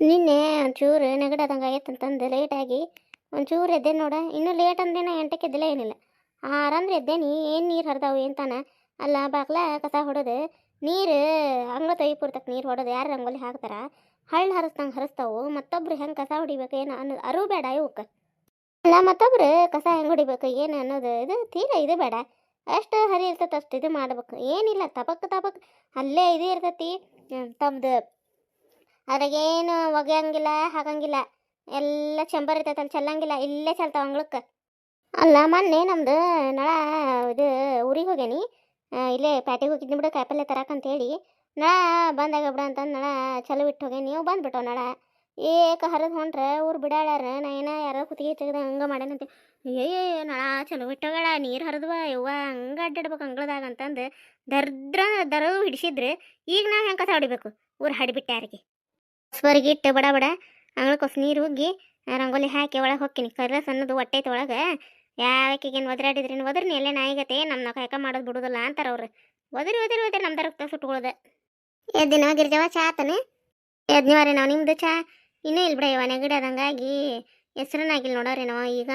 ನಿನ್ನೆ ಒಂಚೂರು ನೆಗಡದಂಗೆ ಆಗೈತಂತಂದು ಲೇಟಾಗಿ ಒಂಚೂರು ಎದ್ದೆ ನೋಡ, ಇನ್ನೂ ಲೇಟ್ ಅಂದ್ರೇನ ಎಂಟಕ್ಕೆ ಎದ್ದಿಲ್ಲ ಏನಿಲ್ಲ. ಆರಂದ್ರೆ ಎದ್ದೇನಿ ಏನು ನೀರು ಹರಿದಾವು ಎಂತಾನ ಅಲ್ಲ ಬಾಗ್ಲ ಕಸ ಹೊಡೆದು, ನೀರು ಹಂಗ ತೊಯ್ ಪೂರ್ತಕ್ಕೆ ನೀರು ಹೊಡೆದು, ಯಾರು ರಂಗೋಲಿ ಹಾಕ್ತಾರ? ಹಳ್ಳ ಹರಿಸ್ದಂಗೆ ಹರಿಸ್ತಾವು, ಮತ್ತೊಬ್ರು ಹೆಂಗೆ ಕಸ ಹೊಡಿಬೇಕು ಏನು ಅನ್ನೋದು ಅರು ಬೇಡ ಇವಕ್ಕೆ ಅಲ್ಲ ಮತ್ತೊಬ್ರು ಕಸ ಹೆಂಗೆ ಹೊಡಿಬೇಕು ಏನು ಅನ್ನೋದು ಇದು ತೀರ ಇದು ಬೇಡ. ಅಷ್ಟು ಹರಿ ಇರ್ತೈತೆ ಅಷ್ಟು ಇದು ಮಾಡ್ಬೇಕು. ಏನಿಲ್ಲ ತಪಕ್ ತಪಕ್ ಅಲ್ಲೇ ಇದು ಇರ್ತೈತಿ. ತಮ್ದು ಅದ್ರಾಗೇನು ಒಗೆಯಂಗಿಲ್ಲ ಹಾಕಂಗಿಲ್ಲ ಎಲ್ಲ ಚೆಂಬರ್ ಇರ್ತೈತೆ ಅಲ್ಲಿ, ಚೆಲ್ಲಂಗಿಲ್ಲ. ಇಲ್ಲೇ ಚೆಲ್ತಾವ ಅಂಗ್ಳಕ್ಕೆ. ಅಲ್ಲ, ಮೊನ್ನೆ ನಮ್ದು ನಳ ಇದು ಊರಿಗೆ ಹೋಗ್ಯಾನಿ. ಇಲ್ಲೇ ಪ್ಯಾಟಿಗೆ ಹೋಗಿದ್ನಿ ಬಿಡು, ಕಾಯಿಪಲ್ಲೆ ತರಾಕಂತೇಳಿ ನಳ ಬಂದಾಗ ಬಿಡ ಅಂತಂದು ನಳ ಚಲೋ ಬಿಟ್ಟು ಹೋಗ್ಯಾನಿ. ನೀವು ಬಂದ್ಬಿಟ್ಟವು ನಳ. ಏಕ ಹರಿದು ಹೊಂಟ್ರೆ, ಊರು ಬಿಡಾಳ್ಯಾರ ನಾ ಏನೋ ಯಾರೋ ಕುತ್ತಿಗೆ ತೆಗೆದ ಹಂಗೆ ಮಾಡ್ಯಾನಂತೆ ಏ ನಳ ಚಲೋ ಬಿಟ್ಟೋಗಳ ನೀರು ಹರಿದ್ವ, ಯವ್ವ, ಹಂಗೆ ಅಡ್ಡಾಡ್ಬೇಕು ಅಂಗಳದಾಗ ಅಂತಂದು ದರ್ದ್ರ ದರ ಹಿಡಿಸಿದ್ರೆ, ಈಗ ನಾವು ಹೆಂಗೆ ಕಥ ಹೊಡಿಬೇಕು? ಊರು ಹಡಿಬಿಟ್ಟೆ ಯಾರಿಗೆ ಸ್ವರ್ಗಿ ಇಟ್ಟು ಬಡ ಬಡ ಅಂಗಳಕ್ಕೊಸ್ ನೀರು ಹೋಗಿ ರಂಗೋಲಿ ಹಾಕಿ ಒಳಗೆ ಹೋಗ್ತೀನಿ ಕರ್ರ ಸಣ್ಣದು ಐತೆ ಒಳಗೆ. ಯಾವಕ್ಕೇನು ಒದರಾಡಿದ್ರೇನು ಒದ್ರನಿ ಎಲ್ಲೇ ನಾಯಿಗತೆ ನಮ್ಮ ಕಾಯಕ ಮಾಡೋದು ಬಿಡುದಿಲ್ಲ ಅಂತಾರೆ ಅವ್ರು. ಒದರಿ ಒದರಿ ಒದರಿ ನಮ್ದು ರಕ್ತ ಸುಟ್ಕೊಳ್ಳೋದೆ ಎದ್ದಿನ ಗಿರ್ಜವ ಚಾ ಆತನೆ. ಎದ್ನಿವಾರಿ ನಾವು ನಿಮ್ದು ಚಾ. ಇನ್ನೂ ಇಲ್ಲ ಬಿಡ ಇವ ನೆಗಡಿ ಆದಂಗಾಗಿ ನೋಡೋರಿ ನಾವು ಈಗ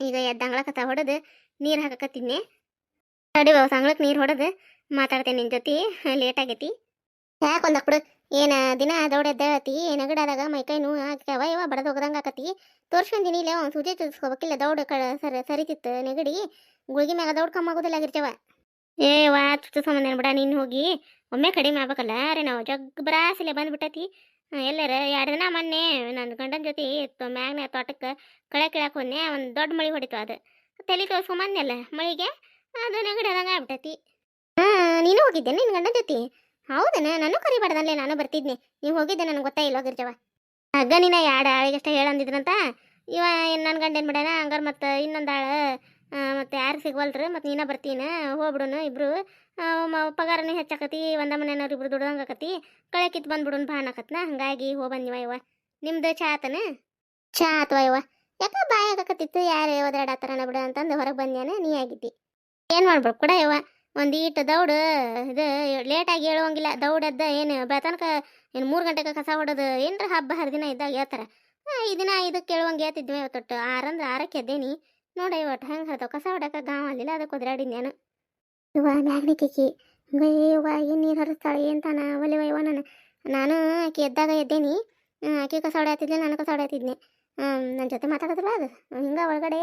ಈಗ ಎದ್ದಂಗಳಕತ್ತ ಹೊಡೆದು ನೀರು ಹಾಕಕತ್ತಿದ್ನೆ ತಡಿ ಸಂಗ್ಳಕ್ಕೆ ನೀರು ಹೊಡೆದು ಮಾತಾಡ್ತೇನೆ ನಿನ್ನ ಜೊತೆ, ಲೇಟ್ ಆಗೈತಿ. ಯಾಕೆ ಬಿಡು ಏನು ದಿನ ದೌಡೆದ್ದೇಳತಿ ನಗಡಾದಾಗ ಮೈಕೈ ನೋವು ಆಗ್ಯಾವ ಇವ ಬಡದ ಹೋಗದಂಗೆ ಆಕತಿ ತೋರ್ಸ್ಕೊಂದಿನಿ ಇಲ್ಲ ಅವ್ನು ಸೂಜಿ ಚುಚ್ಕೋಬೇಕಿಲ್ಲ ದೌಡ್ ಕಡ ಸರಿ ಸರಿತಿತ್ತು, ನೆಗಡಿ ಗುಳಿಗೆ ಮ್ಯಾಗ ದೌಡ್ ಕಮ್ಮಿ ಆಗೋದಿಲ್ಲ ಆಗಿರ್ತಾವ ಏ ವಾ ಚುಚ್ಚು ಸಂಬಂಧ ಬಿಡ, ನೀನು ಹೋಗಿ ಒಮ್ಮೆ ಕಡಿಮೆ ಆಗ್ಬೇಕಲ್ಲ, ಅರೆ ನಾವು ಜಗ್ ಬ್ರಾಸಿಲೆ ಬಂದ್ಬಿಟ್ಟೈತಿ. ಎಲ್ಲರ ಎರಡು ದಿನ ಮೊನ್ನೆ ನನ್ನ ಗಂಡನ ಜೊತೆ ಮ್ಯಾಗ್ನ ತೋಟಕ್ಕೆ ಕಳೆ ಕೀಳಕ್ಕೆ ಹೋದ್ನೆ ಒಂದು ದೊಡ್ಡ ಮಳೆ ಹೊಡಿತು ಅದು. ತಲೆ ತೋರ್ಸ್ಕೊಂಬಂದ್ನಲ್ಲ ಮಳಿಗೆ, ಅದು ನೆಗಡಿ ಆದಂಗೆ ಆಗ್ಬಿಟ್ಟೈತಿ. ಹಾಂ ನೀನು ಹೋಗಿದ್ದೆ ನಿನ್ನ ಗಂಡನ ಜೊತೆ? ಹೌದನ? ನಾನು ಕರಿಬಾರ್ದಲ್ಲೇ ನಾನು ಬರ್ತಿದ್ನಿ. ನೀವು ಹೋಗಿದ್ದೆ ನನಗೆ ಗೊತ್ತಾ ಇಲ್ಲ ಗಿರ್ಜವ? ಅಗ್ಗ ಯಾಡ ಆಳಿಗಷ್ಟೇ ಹೇಳಂದಿದ್ರಂತ? ಇವ ನನ್ನ ಗಂಡೇನು ಬಿಡೋಣ? ಹಂಗಾರ ಮತ್ತು ಇನ್ನೊಂದು ಆಳು ಮತ್ತು ಯಾರು ಸಿಗ್ವಲ್ರು? ಮತ್ತು ನೀನ ಬರ್ತೀನ? ಹೋಗ್ಬಿಡೋಣ ಇಬ್ರು. ಪಗಾರನ ಹೆಚ್ಚಾಕತಿ, ಒಂದ ಮನೆಯವ್ರು ಇಬ್ರು ದುಡ್ದಂಗೆ ಆಕತಿ ಕಳೆ ಕಿತ್ತು ಬಂದ್ಬಿಡೋಣ ಬಾ ಅನ್ನಕತ್ನ ಹಂಗಾಗಿ ಹೋಗಿ ಬಂದಿವ ಇವ. ನಿಮ್ದು ಚಾ ಆತನ? ಚಾ ಆತವ ಇವ. ಯಾಕ ಬಾಯ್ ಆಗಕತ್ತಿತ್ತು ಯಾರು ಒದರಾಡತ್ತಾರನ ಬಿಡು ಅಂತಂದು ಹೊರಗೆ ಬಂದ್ಯಾನ ನೀ ಆಗಿದ್ದಿ. ಏನು ಮಾಡ್ಬೇಕು ಕೂಡ ಇವ. ಒಂದೀಟು ದೌಡ್, ಇದು ಲೇಟಾಗಿ ಹೇಳುವಂಗಿಲ್ಲ. ದೌಡದ್ದ ಏನು ಬೆತನಕ ಏನು ಮೂರು ಗಂಟೆಗೆ ಕಸ ಹೊಡೋದು ಏನರ ಹಬ್ಬ ಹರಿದಿನ ಇದ್ದಾಗ ಹೇಳ್ತಾರೆ. ಈ ದಿನ ಇದಕ್ಕೆ ಕೇಳುವಂಗೆ ಹೇಳ್ತಿದ್ವಿ ಇವತ್ತು ಆರಂದ್ರೆ ಆರಕ್ಕೆ ಎದ್ದೇನಿ. ನೋಡ ಇವತ್ತು ಹೆಂಗೆ ಹರಿತಾವ ಕಸ ಹೊಡಕ ಗಾಂವ ಅಲ್ಲಿಲ್ಲ ಅದಕ್ಕೆ ಒದ್ರಾಡಿನಿ ನಾನು ಇವ ಮ್ಯಾಗ್ನಿ ಕಿಕ್ಕಿ ಹಂಗ ಇವ ಏನು ನೀರು ಹರಿಸ್ತಾಳೆ ಎಂತಾನ? ಒಲಿವ ಇವ ನಾನು. ನಾನು ಆಕೆ ಎದ್ದಾಗ ಎದ್ದೇನಿ. ಆಕೆ ಕಸ ಹೊಡೆಯತ್ತಿದ್ದೆ ನಾನು ಕಸ ಹೊಡ್ಯಾತಿದ್ನೆ. ನನ್ನ ಜೊತೆ ಮಾತಾಡೋದಿಲ್ಲ ಅದು. ಹಿಂಗೆ ಒಳಗಡೆ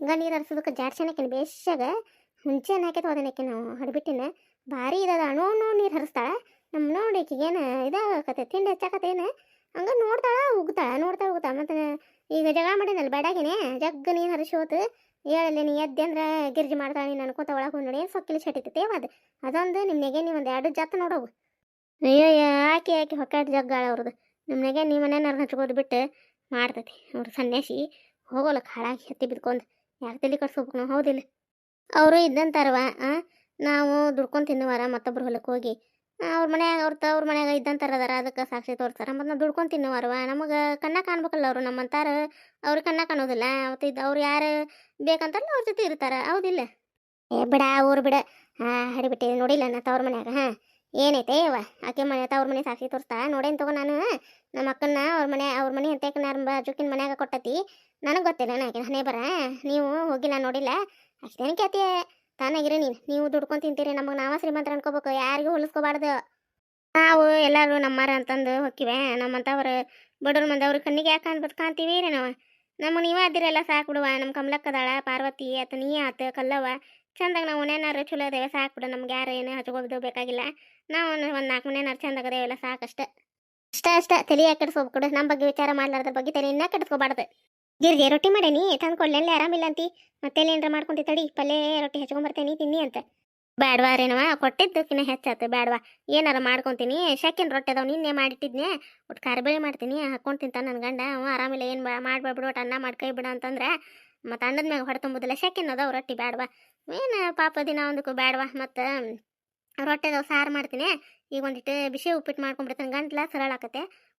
ಹಿಂಗೆ ನೀರು ಹರಿಸೋದಕ್ಕೆ ಜಾಡ್ಸನಕ್ಕೆ ಬೇಷಾಗ ಹುಂಚೆನ ಹಾಕಿ ಹೋದನಕ್ಕೆ ನಾವು ಹಡ್ಬಿಟ್ಟಿನ ಭಾರಿ ಇದಾದ. ಅಣು ನೀರು ಹರಿಸ್ತಾಳೆ. ನಮ್ಮ ನೋಡಿ ಈಗೇನು ಇದಾಗತ್ತೆ ತಿಂಡಿ ಹೆಚ್ಚಾಕತ್ತೇನು ಹಂಗೆ ನೋಡ್ತಾಳೆ, ಉಗ್ತಾಳ, ನೋಡ್ತಾಳೆ, ಉಗ್ತಾಳೆ. ಮತ್ತು ಈಗ ಜಗಳ ಮಾಡಿದ್ನಲ್ಲ ಬೇಡಾಗಿನೇ ಜಗ್ಗ ನೀನು ಹರಿಸೋತು ಹೇಳಲ್ಲ ನೀ ಎದ್ದೆ ಅಂದ್ರೆ ಗಿರ್ಜಿ ಮಾಡ್ತಾಳೆ ನೀನು ಅನ್ಕೋತ ಒಳಗೆ ಹೋಗಿ ನೋಡಿ ಏನು ಸೊಕ್ಕಿಲಿ ಶಟಿತೈತೆ ಅದು. ಅದೊಂದು ನಿಮ್ಮ ನೆಗೆ ನೀವು ಒಂದು ಎರಡು ಜಾತ ನೋಡವು. ಅಯ್ಯೋ ಯಾಕೆ ಯಾಕೆ ಹೊಕ್ಕಾಟ್ ಜಗ್ಗಾಳ ಅವ್ರದ್ದು ನಿಮ್ಮ ನೆಗೆ ನೀವು ಮನೇನಾರು ಹಚ್ಕೋದು ಬಿಟ್ಟು ಮಾಡ್ತೈತಿ. ಅವ್ರು ಸನ್ಯಾಸಿ ಹೋಗೋಲ್ಲ ಹಾಳಾಗಿ ಹತ್ತಿ ಬಿದ್ಕೊಂಡು ಯಾಕೆ ತಲೆ ಕಟ್ಸ್ಬೇಕು ನಾವು? ಹೌದಿಲ್ಲ. ಅವರು ಇದ್ದಂತಾರವ ನಾವು ದುಡ್ಕೊಂಡು ತಿನ್ನುವಾರ, ಮತ್ತೊಬ್ರು ಹೊಲಕ್ಕೆ ಹೋಗಿ. ಅವ್ರ ಮನ್ಯಾಗ, ಅವ್ರ ತವ್ರ ಮನ್ಯಾಗ ಇದ್ದಂತಾರ ಅದಾರ, ಅದಕ್ಕೆ ಸಾಕ್ಷಿ ತೋರ್ತಾರ ಮತ್ತು ನಾವು ದುಡ್ಕೊಂಡು ತಿನ್ನುವಾರವ ನಮಗೆ ಕಣ್ಣ ಕಾಣ್ಬೇಕಲ್ಲ ಅವರು, ನಮ್ಮಂತಾರ ಅವ್ರಿಗೆ ಕಣ್ಣ ಕಾಣೋದಿಲ್ಲ. ಅವತ್ತು ಇದು, ಅವ್ರು ಯಾರು ಬೇಕಂತಾರಲ್ಲ ಅವ್ರ ಜೊತೆ ಇರ್ತಾರ. ಹೌದಿಲ್ಲ? ಏ, ಬಿಡ, ಊರು ಬಿಡ. ಹಾಂ ಹಡಿಬಿಟ್ಟೆ, ನೋಡಿಲ್ಲ ನಾ ತವ್ರ ಮನ್ಯಾಗ, ಹಾಂ? ಏನೈತೆ ಅವ ಆಕೆ ಮನೆ, ತವ್ರ ಮನೆ ಸಾಕ್ಷಿ ತೋರಿಸ್ತಾ, ನೋಡೇನು ತಗೋ ನಾನು? ನಮ್ಮ ಅಕ್ಕನ ಅವ್ರ ಮನೆ ಅವ್ರ ಮನೆ ಅಂತ ನಾನು ಜುಕ್ಕಿನ ಮನ್ಯಾಗ ಕೊಟ್ಟತಿ. ನನಗೆ ಗೊತ್ತಿಲ್ಲ ನಾಕೆ ಹನೇ ಬರ ನೀವು ಹೋಗಿಲ್ಲ, ನೋಡಿಲ್ಲ. ಅಷ್ಟೇನು ಕೇತಿ ತಾನಾಗಿರಿ ನೀನು. ನೀವು ದುಡ್ಕೊಂಡು ತಿಂತೀರಿ, ನಮಗೆ ನಾವ ಶ್ರೀಮಂತರ ಅನ್ಕೋಬೇಕು. ಯಾರಿಗೂ ಹೋಲಿಸ್ಕೋಬಾರ್ದು ನಾವು ಎಲ್ಲರೂ ನಮ್ಮಾರ ಅಂತಂದು ಹೊಕ್ಕಿವೆ. ನಮ್ಮಂಥವ್ರು ಬಡವ್ರ ಮಂದಿ ಅವ್ರ ಕಣ್ಣಿಗೆ ಯಾಕೆ ಕಾಣ್ಬೇಕು ಕಾಣ್ತೀವಿ ರೀ ನಾವು. ನಮಗೆ ನೀವೇ ಅದಿರಲ್ಲ, ಸಾಕು ಬಿಡುವ. ನಮ್ಮ ಕಮಲಕ್ಕದಾಳ, ಪಾರ್ವತಿ, ಆತ ನೀ ಆತ ಕಲ್ಲವ್ವ, ಚಂದಾಗ ನಾವು ಮನೆಯನ್ನಾರು ಚಲೋ ಅದೇವೆ, ಸಾಕು ಬಿಡು. ನಮ್ಗೆ ಯಾರು ಏನು ಹಚ್ಕೋದು ಬೇಕಾಗಿಲ್ಲ. ನಾವು ಒಂದು ನಾಲ್ಕು ಮನೇನಾರು ಚಂದಾಗ ಅದೇವೆಲ್ಲ ಅಷ್ಟೇ ಅಷ್ಟೇ, ಅಷ್ಟ. ತಲೆ ಯಾಕೆ ಕೆಡಿಸ್ಕೋಬೇಕು ನಮ್ಮ ಬಗ್ಗೆ ವಿಚಾರ ಮಾಡ್ಲಾರ್ದ್ರ ಬಗ್ಗೆ ತಲೆ ಇನ್ನೂ ಕೆಡಿಸ್ಕೋಬಾರ್ದು. ಗಿರ್ಗೆ ರೊಟ್ಟಿ ಮಾಡೇನಿ, ತಂದು ಕೊಡ್ಲೇನ್ಲೆ ಆರಾಮಿಲ್ಲ ಅಂತಿ ಮತ್ತೆ ಏನ್ರ ಮಾಡ್ಕೊಂತಿ ತಡಿ ಪಲ್ಲೆ ರೊಟ್ಟಿ ಹಚ್ಕೊಂಬರ್ತೇನಿ, ತಿನ್ನಿ ಅಂತ. ಬ್ಯಾಡ್ವಾ ರೇನವ ಕೊಟ್ಟಿದ್ದಕ್ಕಿನ್ನ ಹೆಚ್ಚಾತು, ಬ್ಯಾಡ್ವಾ. ಏನಾರ ಮಾಡ್ಕೊಂತೀನಿ ಶಕ್ಕಿನ ರೊಟ್ಟಿ ಅದಾವ, ನಿನ್ನೆ ಮಾಡಿಟ್ಟಿದ್ನೆ. ಒಟ್ಟು ಕರಿಬೇಳೆ ಮಾಡ್ತೀನಿ ಹಾಕೊಂಡು ತಿಂತಾನೆ ನನ್ನ ಗಂಡ. ಅವ ಆರಾಮಿಲ್ಲ ಏನು ಮಾಡ್ಬೇಡ್ಬಿಡು ಒಟ್ಟು ಅನ್ನ ಮಾಡ್ಕೈ ಬಿಡ ಅಂತಂದ್ರೆ, ಮತ್ತು ಅಣ್ಣದ ಮ್ಯಾಗ ಹೊಡೆ ತುಂಬುದಿಲ್ಲ ಶಕ್ಕಿನ ಅದಾವ ರೊಟ್ಟಿ, ಬ್ಯಾಡ್ವಾ. ಏನು ಪಾಪ ದಿನ ಒಂದಕ್ಕೂ ಬ್ಯಾಡ್ವಾ. ಮತ್ತು ರೊಟ್ಟಿ ಅದಾವ, ಸಾರು ಮಾಡ್ತೀನಿ. ಈಗ ಒಂದಿಟ್ಟು ಬಿಸಿ ಉಪ್ಪಿಟ್ಟು ಮಾಡ್ಕೊಂಡ್ಬಿಡ್ತೀನಿ ಗಂಟ್ಲ ಸರಳ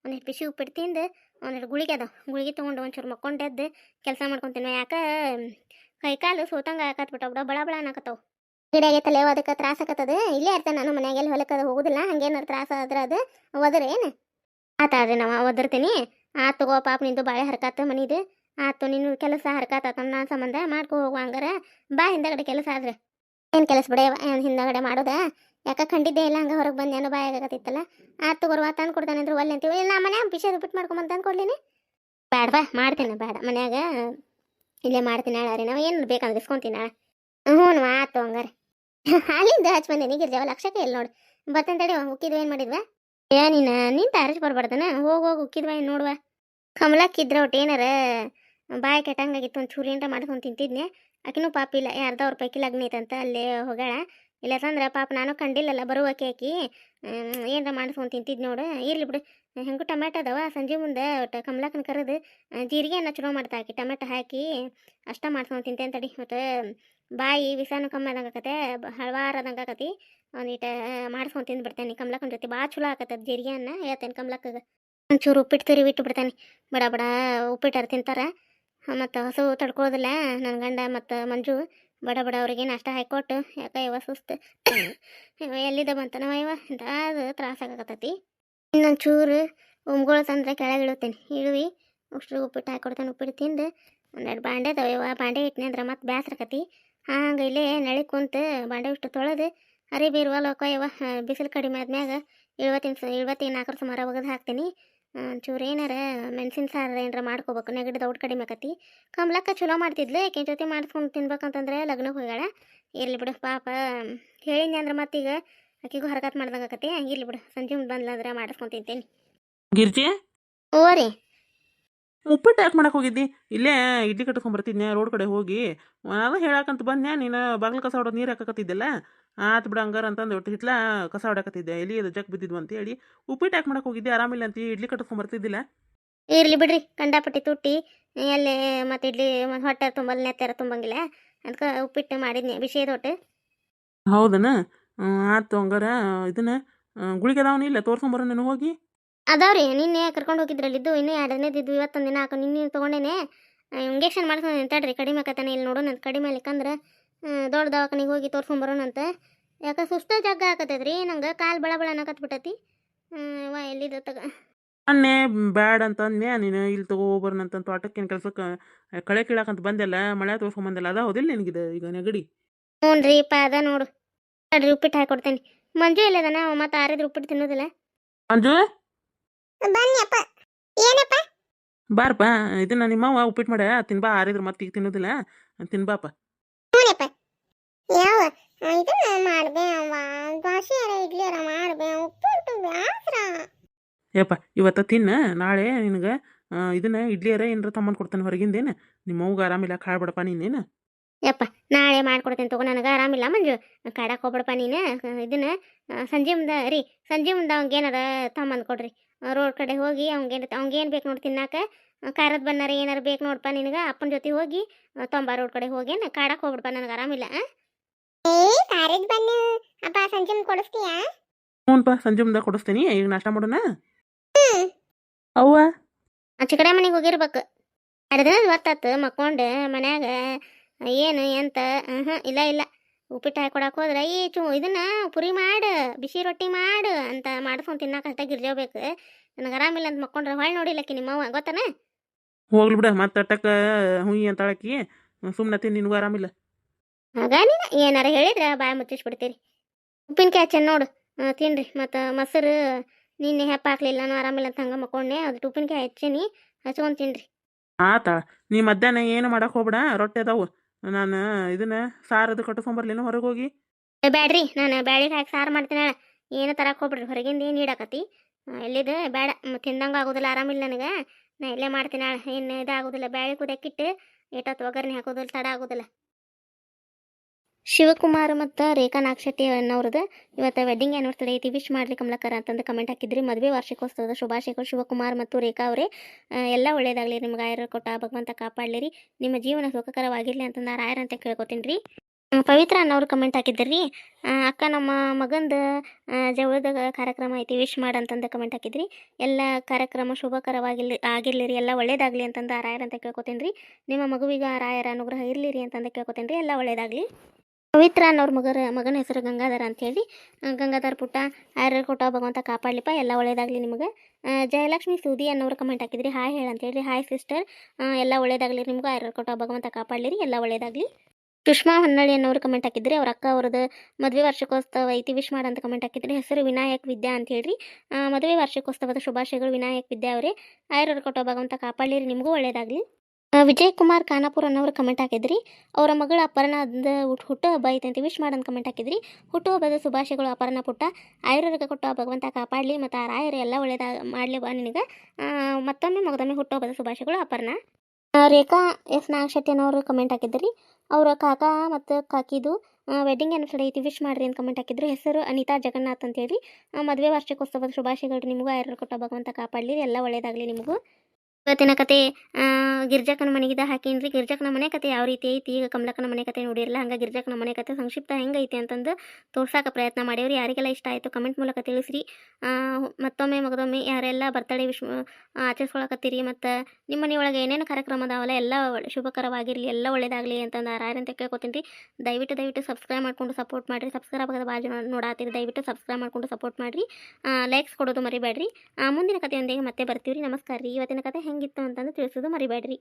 ಒಂದಿಟ್ಟು ಬಿಸಿ ಉಪ್ಪಿಟ್ಟು ತಿಂದು ಒಂದೆರಡು ಗುಳಿಗೆ ಅದಾವ. ಗುಳಿಗೆ ತೊಗೊಂಡು ಒಂಚೂರು ಮಕ್ಕೊಂಡೆದ್ದು ಕೆಲಸ ಮಾಡ್ಕೊತೀನಿ ಯಾಕೆ ಕೈಕಾಲು ಸೋತಂಗ ಆಕತ್ಬಿಟ್ಟವು ಬಿಡ ಬಳ ಬಳ ಅನ್ನಕತ್ತವು. ಗಿಡ ಆಗೈತಲ್ಲ ಅದಕ್ಕೆ ತ್ರಾಸ ಆಕತ್ತದ. ಇಲ್ಲೇ ಇರ್ತೇನೆ ನಾನು ಮನ್ಯಾಗೆಲ್ಲ ಹೊಲಕ್ಕೆ ಅದು ಹೋಗುದಿಲ್ಲ. ಹಂಗೇನಾರು ತ್ರಾಸ ಆದ್ರೆ ಅದು. ಒದ್ರ ಏನು? ಆತಾಡ್ರಿ ನಾವು ಒದರ್ತೀನಿ. ಆ ತಗೋ ಪಾಪ ನಿಂದು ಬಾಳೆ ಹರ್ಕಾತ ಮನಿದು. ಆತು ನಿನ್ನ ಕೆಲಸ ಹರ್ಕಾತ ನನ್ನ ಸಂಬಂಧ. ಮಾಡ್ಕೊ ಹೋಗುವ ಹಂಗಾರ. ಬಾ ಹಿಂದಗಡೆ ಕೆಲಸ ಆದ್ರೆ. ಏನು ಕೆಲಸ ಬಿಡ? ಹಿಂದಗಡೆ ಮಾಡೋದ? ಯಾಕ ಖಂಡಿದ್ದೆ ಇಲ್ಲ, ಹಂಗೆ ಹೊರಗೆ ಬಂದು ಏನೋ ಬಾಯ ಆಗತ್ತಿತ್ತಲ್ಲ ಆತು ತಗೋರ್ವಾ ತಂದು ಕೊಡ್ತಾನೆ ಅಂದ್ರೆ ಒಲ್ಲೆ ಅಂತೀವಿ. ಇಲ್ಲ ಮನ್ಯಾಗ ಬಿಸಿ ಬಿಟ್ಟು ಮಾಡ್ಕೊಂಬಂದು ತಂದು ಕೊಡ್ಲಿನಿ. ಬೇಡ ಬಾ ಮಾಡ್ತೀನಿ ಬೇಡ ಮನ್ಯಾಗ ಇಲ್ಲೇ ಮಾಡ್ತೀನಿ ಹೇಳಾರಿ ನಾವು ಏನು ಬೇಕಂದ್ರೆ ಇಸ್ಕೊಂತೀನಿ ನಾಳೆ. ಹ್ಞೂ ಆತು ಹಂಗಾರೆ. ಅಲ್ಲಿಂದ ಹಚ್ಚಿ ಬಂದೇನಿ ಗಿರ್ಜಾವ ಲಕ್ಷಕ್ಕೆ ಇಲ್ಲ ನೋಡಿ. ಬರ್ತಂತೇಳಿ ಉಕ್ಕಿದ್ವ, ಏನು ಮಾಡಿದ್ವ? ಏ, ನೀನ ನಿಂತ ಅರಚ್ ಬರ್ಬಾರ್ದನ? ಹೋಗಿ ಹೋಗಿ, ಉಕ್ಕಿದ್ವ, ಏನು ನೋಡುವ? ಕಮಲಕ್ಕಿದ್ರ ಒಟ್ಟು ಏನಾರ ಬಾಯಿ ಕೆಟ್ಟಂಗಾಗಿತ್ತು, ಒಂದು ಚೂರಿ ಏನಾರ ಮಾಡ್ಕೊಂಡು ತಿಂತಿದ್ನೆ. ಆಕಿನೂ ಪಾಪ ಇಲ್ಲ. ಯಾರ್ದೋ ಅವ್ರ ಪೈಕಿ ಲಗ್ನ ಐತಂತ, ಅಲ್ಲೇ ಹೋಗಾಳ ಇಲ್ಲ ತಂದ್ರೆ ಪಾಪ ನಾನು ಕಂಡಿಲ್ಲಲ್ಲ ಬರುವ ಕೇಕಿ ಏನರ ಮಾಡಿಸ್ಕೊಂಡು ಮಾಡ್ಸ್ಕೊಂಡು ತಿಂತಿದ್ ನೋಡು. ಇರ್ಲಿ ಬಿಡು. ಹೆಂಗೂ ಟೊಮೆಟೊ ಅದಾವ, ಸಂಜೆ ಮುಂದೆ ಒಟ್ಟು ಕಮಲಕ್ಕನ ಕರೆದು ಜೀರಿಗೆ ಅನ್ನ ಚಲೋ ಮಾಡ್ತಾ ಹಾಕಿ ಟೊಮೆಟೊ ಹಾಕಿ, ಅಷ್ಟ ಮಾಡ್ಸ್ಕೊಂಡು ತಿಂತೇನೆ ತಡಿ ಮತ್ತು ಬಾಯಿ ವಿಸಾನು ಕಮ್ಮಿ ಆದಂಗಾಕತೆ ಹಳವಾರ ಆದಂಗಾಕತಿ ಒಂದೀಟ ಮಾಡ್ಸ್ಕೊಂಡು ತಿಂದ್ಬಿಡ್ತೇನೆ ಕಮಲಕ್ಕನ ಜೊತೆ ಭಾಳ ಚಲೋ ಆಕತ್ತದ ಜೀರಿಗೆ ಅನ್ನ ಹೇಳ್ತೇನೆ ಕಮಲಕ್ಕಗೆ ಒಂಚೂರು ಉಪ್ಪಿಟ್ಟು ತಿರುವಿ ಇಟ್ಟು ಬಿಡ್ತೇನೆ. ಬಡ ಬಡ ಉಪ್ಪಿಟ್ಟಾರ ತಿಂತಾರ. ಮತ್ತು ಹಸು ತಡ್ಕೊಳ್ಳೋದಿಲ್ಲ ನನ್ನ ಗಂಡ ಮತ್ತು ಮಂಜು ಬಡ ಬಡ ಅವ್ರಿಗೆ ನಷ್ಟ ಹಾಕೊಟ್ಟು, ಯಾಕ ಇವ ಸುಸ್ತು? ಇವ ಎಲ್ಲಿದ್ದ ಬಂತನವ ಇವ ಅದು ತ್ರಾಸಾಗತ್ತೈತಿ ಇನ್ನೊಂದು ಚೂರು ಉಮ್ಗಳು ತಂದ್ರೆ ಕೆಳಗೆ ಇಳುತ್ತೇನೆ. ಇಳುವಿ ಅಷ್ಟು ಉಪ್ಪಿಟ್ಟು ಹಾಕೊಡ್ತೇನೆ, ಉಪ್ಪಿಟ್ಟು ತಿಂದು ಒಂದೆರಡು ಬಾಂಡೆ ಅದಾವ ಇವ ಬಾಂಡೆ ಇಟ್ನಿ ಅಂದ್ರೆ ಮತ್ತೆ ಬೇಸರಕತಿ ಹಂಗೆ ಇಲ್ಲೇ ನಳಿ ಕುಂತು ಬಾಂಡೆ ಇಷ್ಟು ತೊಳೆದು, ಅರಿ ಲೋಕ ಇವ ಬಿಸಿಲು ಕಡಿಮೆ ಆದ್ಮ್ಯಾಗ ಇಳುವತ್ತಿನ ಇಳುವತ್ತಿನ ನಾಲ್ಕರ ಸುಮಾರು ಒಗದು ಹಾಕ್ತೀನಿ. ಚೂರು ಏನಾರ ಮೆಣಸಿನ ಸಾರು ಏನಾರ ಮಾಡ್ಕೋಬೇಕು ನೆಗಡಿ ದೌಡ್ ಕಡಿಮೆ ಆಕತಿ. ಕಮಲಕ್ಕ ಚಲೋ ಮಾಡ್ತಿದ್ಲು ಆಕೆ ಜೊತೆ ಮಾಡಿಸ್ಕೊಂಡು ತಿನ್ಬೇಕಂತಂದ್ರೆ ಲಗ್ನಕ್ಕೆ ಹೋಗ್ಯಾಳ. ಇರ್ಲಿ ಬಿಡು ಪಾಪ ಹೇಳಿದ್ನಿ ಅಂದ್ರೆ ಮತ್ತೀಗ ಆಕಿಗೂ ಹರಕತ್ ಮಾಡ್ದಂಗೆ ಆಕತಿ. ಇರ್ಲಿ ಬಿಡು ಸಂಜೆ ಮುಂದೆ ಬಂದ್ಲಂದ್ರೆ ಮಾಡಿಸ್ಕೊಂಡು ತಿಂತೀನಿ. ಗಿರ್ಜಿ? ಓ ರೀ. ಉಪ್ಪಿಟ್ಟು ಯಾಕೆ ಮಾಡಕ್ಕೆ ಹೋಗಿದ್ದಿ? ಇಲ್ಲೇ ಇಡ್ಲಿ ಕಟ್ಕೊಂಬರ್ತಿದ್ನೆ ರೋಡ್ ಕಡೆ ಹೋಗಿ. ಅದು ಹೇಳಕ್ಕಂತ ಬಂದೆ ನೀನು ಬಾಗಿಲು ಕಸ ಹೊಡೋದು ನೀರು ಹಾಕಕತ್ತಿದ್ದೆಲ್ಲ. ಆತು ಬಿಡ ಹಂಗಾರ ಅಂತಂದು ಒಟ್ಟು ಹಿತ್ಲ ಕಸ ಹೊಡಕತ್ತಿದ್ದೆ ಎಲ್ಲಿ ಅದು ಜಗ್ ಬಿದ್ದಿದ್ವು ಅಂತ ಹೇಳಿ ಉಪ್ಪಿಟ್ಟು ಯಾಕೆ ಮಾಡಕ್ಕೆ ಹೋಗಿದ್ದೆ. ಆರಾಮಿಲ್ಲ ಅಂತ ಇಡ್ಲಿ ಕಟ್ಕೊಂಬರ್ತಿದ್ದಿಲ್ಲ ಇರ್ಲಿ ಬಿಡ್ರಿ ಕಂಡಾಪಟ್ಟಿ ತುಟ್ಟಿ. ಎಲ್ಲಿ ಮತ್ತೆ ಇಡ್ಲಿ ಮತ್ತೆ ಹೊಟ್ಟೆ ತುಂಬಲ್ ನೆತ್ತಾರ ತುಂಬಂಗಿಲ್ಲ. ಅದಕ್ಕೆ ಉಪ್ಪಿಟ್ಟು ಮಾಡಿದ್ನಿ ಬಿಸಿ ಒಟ್ಟು ಹೌದನ? ಆತು ಹಂಗಾರ ಇದನ್ನ ಗುಳಿಗೆ ಅದಾವನ ಇಲ್ಲ? ತೋರ್ಸ್ಕೊಂಬರೋ ನೀನು ಹೋಗಿ? ಅದಾವ್ರಿ ನಿನ್ನೆ ಕರ್ಕೊಂಡು ಹೋಗಿದ್ರಲ್ಲಿದ್ದು ಇನ್ನೂ ಎರಡನೇ ಇದ್ದು ಇವತ್ತೊಂದು ದಿನ ಹಾಕೋ ನಿನ್ನೆ ತೊಗೊಂಡೇನೆ. ಇಂಜೆಕ್ಷನ್ ಮಾಡ್ಕೊಂಡು ತಡ್ರಿ ಕಡಿಮೆ ಆಕತ್ತಾನೆ ಇಲ್ಲಿ ನೋಡೋಣ ಕಡಿಮೆ ಆಲಿಕ್ಕಂದ್ರೆ. ದೊಡ್ಡ ದವಾಖಾನಿಗೆ ಹೋಗಿ ತೋರ್ಸ್ಕೊಂಬರೋಣಂತೆ ಯಾಕೆ ಸುಸ್ತ ಜಗ್ಗ ಹಾಕತೈತ್ರಿ ನಂಗೆ ಕಾಲು ಬಳ ಬಳ ಅನ್ನಕತ್ಬಿಟ್ಟತಿ ವಾ ಎಲ್ಲಿದ ತಗ? ಅನ್ನೇ ಬ್ಯಾಡ್ ಅಂತ ಅಂದ್ನ್ಯಾ ನೀನು ಇಲ್ಲಿ ತಗೋಬರ್ನ ಅಂತ ತೋಟಕ್ಕೇನು ಕೆಲ್ಸಕ್ಕೆ ಕಳೆ ಕೀಳಾಕಂತ ಬಂದಿಲ್ಲ ಮಳೆ ತೋರ್ಸ್ಕೊಂಬಂದೆಲ್ಲ ಅದ ಹೌದಿಲ್ಲ ನಿನಗಿದೆ ಈಗ ನೆಗಡಿ? ಹ್ಞೂ ರೀ ಪಾ ಅದ ನೋಡು. ತಡ್ರಿ ಉಪ್ಪಿಟ್ಟು ಹಾಕೊಡ್ತೇನೆ. ಮಂಜು ಇಲ್ಲದನ ಮತ್ತೆ ಆರಿದ್ರೆ ಉಪ್ಪಿಟ್ಟು ತಿನ್ನೋದಿಲ್ಲ. ಮಂಜು? ಬನ್ನಿಯಪ್ಪ. ಏನಪ್ಪ? ಬಾರಪ್ಪ ಇದನ್ನ ನಿಮ್ಮವ್ವ ಉಪ್ಪಿಟ್ಟು ಮಾಡ ತಿನ್ಬಾ ಆರಿದ್ರೆ ಮತ್ತೆ ಈಗ ತಿನ್ನೋದಿಲ್ಲ ತಿನ್ಬಾಪ ಹ್ಞೂನಪ್ಪ ಯಾವ ಇದನ್ನ ಮಾಡ್ಬೇ ಅವ್ವ. ದೋಸೆ ಅರ ಇಡ್ಲಿ ಅರ ಮಾಡ್ಬೇ ಉಪ್ಪಿಟ್ಟು ಬ್ಯಾಸ್ರ ಯಪ್ಪ ಇವತ್ತ ತಿನ್ನ. ನಾಳೆ ನಿನಗೆ ಇದನ್ನ ಇಡ್ಲಿ ಅರ ಏನಾರ ತಮ್ಮನ್ ಕೊಡ್ತಾನೆ ಹೊರಗಿಂದೇನು? ನಿಮ್ಮ ಅವ್ಗ ಆರಾಮಿಲ್ಲ ಕಾಳ್ಬೇಡಪ್ಪ ನೀನೇನು? ಯಪ್ಪ ನಾಳೆ ಮಾಡ್ಕೊಡ್ತೇನೆ ತಗೋ. ನನಗೆ ಆರಾಮಿಲ್ಲ ಮಂಜು. ಕಾಡಕ್ಕೆ ಹೋಗ್ಬಿಡಪ್ಪ ನೀನು. ಇದನ್ನ ಸಂಜೆ ಮುಂದೆ ರೀ ಸಂಜೆ ಮುಂದೆ ಅವ್ಗೆ ಏನಾರ ತಗೊಂಬಂದು ಕೊಡ್ರಿ. ರೋಡ್ ಕಡೆ ಹೋಗಿ ಅವ್ಗೇನ್ ಅವಂಗ ಏನ್ ಬೇಕು ನೋಡಿ ತಿನ್ನಾಕ. ಕಾರದ ಖಾರದ ಬಣ್ಣಾರ ಏನಾರ ಬೇಕು ನೋಡಪ್ಪ ನಿನಗೆ. ಅಪ್ಪನ ಜೊತೆ ಹೋಗಿ ತೊಂಬ ರೋಡ್ ಕಡೆ ಹೋಗೇನು. ಕಾಡಕ್ಕೆ ಹೋಗ್ಬಿಡಪ್ಪ ನನಗೆ ಆರಾಮಿಲ್ಲ ಏ ಬಣ್ಣ ಅಪ್ಪ ಸಂಜೆ ಕೊಡಿಸ್ತೀಯಾ? ಹ್ಞೂನ್ಪ ಸಂಜೆ ಮುಂದೆ ಕೊಡಿಸ್ತೀನಿ. ಈಗ ನಾಷ್ಟ ಮಾಡೋಣ? ಅವ್ವ? ಆಚೆ ಕಡೆ ಮನೆಗೆ ಹೋಗಿರ್ಬೇಕು. ಎರಡು ದಿನ ಹೊತ್ತಾತು ಮಕ್ಕೊಂಡು ಮನ್ಯಾಗ. ಏನು ಎಂತ? ಹ್ಞೂ ಇಲ್ಲ ಇಲ್ಲ. ಉಪ್ಪಿಟ್ಟು ಹಾಕೊಡಕ್ಕೆ ಹೋದ್ರೆ ಈ ಚು ಇದನ್ನ ಪುರಿ ಮಾಡು ಬಿಸಿ ರೊಟ್ಟಿ ಮಾಡು ಅಂತ ಮಾಡಿಸ್ಕೊಂಡು ತಿನ್ನಕ್ಕೆ ಅಷ್ಟೇ ಗಿರ್ಜೋಬೇಕು ನನಗೆ ಆರಾಮಿಲ್ಲ ಅಂತ ಮಕ್ಕೊಂಡ್ರೆ ಹೊಳ್ ನೋಡಿಲ್ಲಕ್ಕಿ ನಿಮ್ಮವ್ವ ಗೊತ್ತನ? ಹೋಗ್ಲಿ ಬಿಡ ಮತ್ತೆ ಅಟ್ಟಕ್ಕೆ ಹುಯಿ ಅಂತ ಅಳಕಿ ಸುಮ್ಮನೆ ತಿನ್ ನಿನಗೂ ಆರಾಮಿಲ್ಲ ಆಗ ನೀನು ಏನಾರ ಹೇಳಿದ್ರೆ ಬಾಯಿ ಮುಚ್ಚಿಸ್ಬಿಡ್ತೀರಿ. ಉಪ್ಪಿನಕಾಯಿ ಹಚ್ಚನ್ ನೋಡು. ತಿನ್ರಿ. ಮತ್ತು ಮೊಸರು ನಿನ್ನೆ ಹೆಪ್ಪ ಹಾಕ್ಲಿಲ್ಲ ನಾನು ಆರಾಮಿಲ್ಲ ಅಂತ ಹಂಗೆ ಮಕ್ಕೊಂಡೆ. ಅದು ಉಪ್ಪಿನಕಾಯಿ ಹಚ್ಚೀನಿ. ಹಚ್ಕೊಂಡು ತಿನ್ರಿ. ಆತ ನೀ ಮಧ್ಯಾಹ್ನ ಏನು ಮಾಡಕ್ಕೆ ಹೋಗ್ಬೇಡ. ರೊಟ್ಟಿ ಅದಾವು. ನಾನು ಇದನ್ನ ಸಾರದು ಬರಲಿಲ್ಲ ಹೊರಗೆ ಹೋಗಿ. ಏ, ಬ್ಯಾಡ್ರಿ. ನಾನು ಬ್ಯಾಳಿಗೆ ಹಾಕಿ ಸಾರು ಮಾಡ್ತೀನಿ ಏನು ತರಕ್ಕೆ ಹೋಗ್ಬಿಡ್ರಿ. ಹೊರಗಿಂದ ಏನು ಇಡಾಕತಿ ಎಲ್ಲಿದು? ಬೇಡ ತಿಂದಂಗ ತಿಂದಂಗೆ ಆಗೋದಿಲ್ಲ. ಆರಾಮಿಲ್ಲ ನನಗೆ. ನಾ ಇಲ್ಲೇ ಮಾಡ್ತೀನಿ ಏನು ಇದಾಗೋದಿಲ್ಲ ಬ್ಯಾಳಿ ಕುದಕ್ಕಿಟ್ಟು ಏಟತ್ತು ಒಗ್ಗರಣೆ ಹಾಕೋದಿಲ್ಲ ತಡ ಆಗೋದಿಲ್ಲ. ಶಿವಕುಮಾರ್ ಮತ್ತು ರೇಖಾ ನಾಗಶೆಟ್ಟಿ ಅನ್ನೋರದ ಇವತ್ತು ವೆಡ್ಡಿಂಗ್ ಆ್ಯನಿವರ್ಸರಿ ಐತಿ ವಿಶ್ ಮಾಡಲಿ ಕಮಲಕರ ಅಂತಂದು ಕಮೆಂಟ್ ಹಾಕಿದ್ರಿ. ಮದುವೆ ವಾರ್ಷಿಕೋತ್ಸವದ ಶುಭಾಶಯಗಳು ಶಿವಕುಮಾರ್ ಮತ್ತು ರೇಖಾ ಅವರೇ. ಎಲ್ಲ ಒಳ್ಳೇದಾಗಲಿ. ನಿಮ್ಗೆ ಆಯರ ಕೊಟ್ಟ ಭಗವಂತ ಕಾಪಾಡಲಿರಿ. ನಿಮ್ಮ ಜೀವನ ಸುಖಕರವಾಗಿರಲಿ ಅಂತಂದು ರಾಯರ್ ಅಂತ ಕೇಳ್ಕೊತೀನಿ ರೀ ಪವಿತ್ರ ಅನ್ನೋರು ಕಮೆಂಟ್ ಹಾಕಿದ್ರಿ. ಅಕ್ಕ ನಮ್ಮ ಮಗಂದು ಜವಳದ ಕಾರ್ಯಕ್ರಮ ಐತಿ, ವಿಶ್ ಮಾಡಂತಂದು ಕಮೆಂಟ್ ಹಾಕಿದ್ರಿ. ಎಲ್ಲ ಕಾರ್ಯಕ್ರಮ ಶುಭಕರವಾಗಿರ್ಲಿ ಆಗಿರಲಿ ರೀ ಎಲ್ಲ ಒಳ್ಳೇದಾಗಲಿ ಅಂತಂದು ರಾಯರ್ ಅಂತ ಕೇಳ್ಕೊತೀನಿ ರೀ ನಿಮ್ಮ ಮಗುವಿಗೆ ರಾಯರ ಅನುಗ್ರಹ ಇರಲಿ ರೀ ಅಂತಂದು ಕೇಳ್ಕೊತೀನಿ ರೀ ಎಲ್ಲ ಒಳ್ಳೇದಾಗಲಿ. ಪವಿತ್ರ ಅನ್ನೋರ ಮಗರ ಮಗನ ಹೆಸರು ಗಂಗಾಧರ ಅಂಥೇಳಿ ಗಂಗಾಧರ ಪುಟ್ಟ ಆರ್ಯರ್ ಕೊಟ್ಟ ಭಗವಂತ ಕಾಪಾಡಲಿಪ್ಪ ಎಲ್ಲ ಒಳ್ಳೇದಾಗಲಿ ನಿಮಗೆ. ಜಯಲಕ್ಷ್ಮಿ ಸೂದಿ ಅನ್ನೋರು ಕಮೆಂಟ್ ಹಾಕಿದ್ರಿ. ಹಾಯ್ ಹೇಳಿ ಅಂತೇಳಿ. ಹಾಯ್ ಸಿಸ್ಟರ್ ಎಲ್ಲ ಒಳ್ಳೇದಾಗಲಿ ನಿಮಗೆ. ಆರ್ಯರ್ ಕೊಟ್ಟ ಭಗವಂತ ಕಾಪಾಡಲಿರಿ. ಎಲ್ಲ ಒಳ್ಳೇದಾಗಲಿ. ಸುಷ್ಮಾ ಹೊನ್ನಳ್ಳಿ ಅನ್ನೋರು ಕಮೆಂಟ್ ಹಾಕಿದ್ರಿ. ಅವ್ರ ಅಕ್ಕ ಅವ್ರದ್ದು ಮದುವೆ ವಾರ್ಷಿಕೋತ್ಸವ ಐತಿ ವಿಶ್ ಮಾಡಂತ ಕಮೆಂಟ್ ಹಾಕಿದ್ರಿ. ಹೆಸರು ವಿನಾಯಕ್ ವಿದ್ಯಾ ಅಂತ ಹೇಳ್ರಿ ಆ, ಮದುವೆ ವಾರ್ಷಿಕೋತ್ಸವದ ಶುಭಾಶಯಗಳು ವಿನಾಯಕ್ ವಿದ್ಯಾ ಅವರೇ. ಆಯರ್ ಕೊಟ್ಟ ಭಗವಂತ ಕಾಪಾಡಲಿರಿ. ನಿಮಗೂ ಒಳ್ಳೇದಾಗಲಿ. ವಿಜಯ್ ಕುಮಾರ್ ಖಾನಾಪುರ ಅನ್ನೋರು ಕಮೆಂಟ್ ಹಾಕಿದ್ರಿ. ಅವರ ಮಗಳ ಅಪರ್ಣದ ಹುಟ್ಟು ಹುಟ್ಟು ಹಬ್ಬ ಐತೆ ಅಂತ ವಿಶ್ ಮಾಡಂತ ಕಮೆಂಟ್ ಹಾಕಿದ್ರಿ. ಹುಟ್ಟು ಹಬ್ಬದ ಶುಭಾಶಯಗಳು ಅಪರ್ಣ ಪುಟ್ಟ. ಆಯುರ್ವೇದ ಕೊಟ್ಟ ಭಗವಂತ ಕಾಪಾಡಲಿ ಮತ್ತು ಆ ರಾಯರು ಎಲ್ಲ ಒಳ್ಳೆಯದ ಮಾಡಲಿ ಬಾ ನಿನಗೆ. ಮತ್ತೊಮ್ಮೆ ಮಗದೊಮ್ಮೆ ಹುಟ್ಟು ಹಬ್ಬದ ಶುಭಾಶಯಗಳು ಅಪರ್ಣ. ರೇಖಾ ಎಸ್ ನಾಗಶೆಟ್ಟಿ ಅನ್ನೋರು ಕಮೆಂಟ್ ಹಾಕಿದ್ರಿ. ಅವರ ಕಾಕಾ ಮತ್ತು ಕಾಕಿದು ವೆಡ್ಡಿಂಗ್ ಆ್ಯನಿವರ್ಸರಿ ಐತಿ ವಿಶ್ ಮಾಡ್ರಿ ಅಂತ ಕಮೆಂಟ್ ಹಾಕಿದ್ರು. ಹೆಸರು ಅನಿತಾ ಜಗನ್ನಾಥ್ ಅಂತೇಳಿ. ಮದುವೆ ವಾರ್ಷಿಕೋತ್ಸವದ ಶುಭಾಶಯಗಳು ನಿಮಗೂ. ಆಯುರ್ವೇದ ಕೊಟ್ಟ ಭಗವಂತ ಕಾಪಾಡಲಿ. ಎಲ್ಲ ಒಳ್ಳೆಯದಾಗಲಿ ನಿಮಗೂ. ಇವತ್ತಿನ ಕತೆ ಗಿರ್ಜಾಕನ ಮನೆಗಿದ ಹಾಕೇನ್ರಿ? ಗಿರ್ಜಾಕನ ಮನೆ ಕತೆ ಯಾವ ರೀತಿ ಐತಿ? ಈಗ ಕಮಲಕ್ಕನ ಮನೆ ಕತೆ ನೋಡಿರಲ್ಲ ಹಂಗೆ ಗಿರ್ಜಾಕನ ಮನೆ ಕತೆ ಸಂಕ್ಷಿಪ್ತ ಹೆಂಗೈತಿ ಅಂತಂದು ತೋರ್ಸಾಕ ಪ್ರಯತ್ನ ಮಾಡ್ಯವ್ರಿ. ಯಾರಿಗೆಲ್ಲ ಇಷ್ಟ ಆಯಿತು ಕಮೆಂಟ್ ಮೂಲಕ ತಿಳಿಸ್ರಿ. ಮತ್ತೊಮ್ಮೆ, ಮಗದೊಮ್ಮೆ ಯಾರೆಲ್ಲ ಬರ್ತಡೇ ವಿಶ್ ಆಚರಿಸ್ಕೊಳಕತ್ತೀರಿ ಮತ್ತು ನಿಮ್ಮ ಮನೆಯೊಳಗೆ ಏನೇನು ಕಾರ್ಯಕ್ರಮ ಅದಾವಲ್ಲ ಎಲ್ಲ ಶುಭಕರವಾಗಿರಲಿ, ಎಲ್ಲ ಒಳ್ಳೇದಾಗಲಿ ಅಂತಂದು ಆರಾರಂತ ಕೇಳ್ಕೊತೀನಿ. ರೀ ದಯವಿಟ್ಟು ದಯವಿಟ್ಟು ಸಬ್ಸ್ಕ್ರೈಬ್ ಮಾಡ್ಕೊಂಡು ಸಪೋರ್ಟ್ ಮಾಡಿರಿ. ಸಬ್ಸ್ಕ್ರೈಬ್ ಆಗೋದು ಬಾಜು ನೋಡಾತೀರಿ. ದಯವಿಟ್ಟು ಸಬ್ಸ್ಕ್ರೈಬ್ ಮಾಡ್ಕೊಂಡು ಸಪೋರ್ಟ್ ಮಾಡಿರಿ. ಲೈಕ್ಸ್ ಕೊಡೋದು ಮರಿಬೇಡ್ರಿ. ಮುಂದಿನ ಕಥೆಯೊಂದಿಗೆ ಮತ್ತೆ ಬರ್ತೀವಿ ರೀ ನಮಸ್ಕಾರ ರೀ ಇವತ್ತಿನ ಕತೆ ಹೆಂಗಿತ್ತು ಅಂತಂದು ತಿಳಿಸೋದು ಮರಿಬೇಡ್ರಿ.